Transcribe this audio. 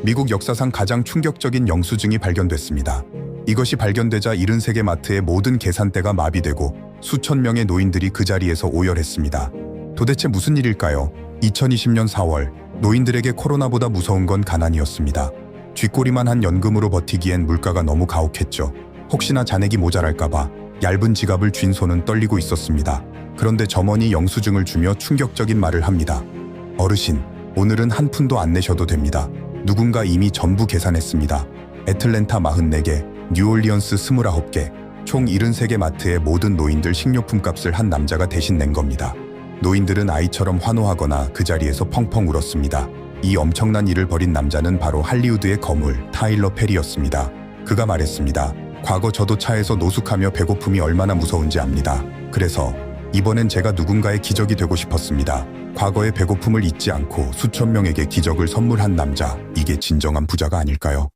미국 역사상 가장 충격적인 영수증이 발견됐습니다. 이것이 발견되자 73개 마트의 모든 계산대가 마비되고 수천 명의 노인들이 그 자리에서 오열했습니다. 도대체 무슨 일일까요? 2020년 4월 노인들에게 코로나보다 무서운 건 가난이었습니다. 쥐꼬리만 한 연금으로 버티기엔 물가가 너무 가혹했죠. 혹시나 잔액이 모자랄까봐 얇은 지갑을 쥔 손은 떨리고 있었습니다. 그런데 점원이 영수증을 주며 충격적인 말을 합니다. 어르신, 오늘은 한 푼도 안 내셔도 됩니다. 누군가 이미 전부 계산했습니다. 애틀랜타 44개, 뉴올리언스 29개, 총 73개 마트의 모든 노인들 식료품 값을 한 남자가 대신 낸 겁니다. 노인들은 아이처럼 환호하거나 그 자리에서 펑펑 울었습니다. 이 엄청난 일을 벌인 남자는 바로 할리우드의 거물 타일러 페리였습니다. 그가 말했습니다. 과거 저도 차에서 노숙하며 배고픔이 얼마나 무서운지 압니다. 그래서 이번엔 제가 누군가의 기적이 되고 싶었습니다. 과거의 배고픔을 잊지 않고 수천 명에게 기적을 선물한 남자, 이게 진정한 부자가 아닐까요?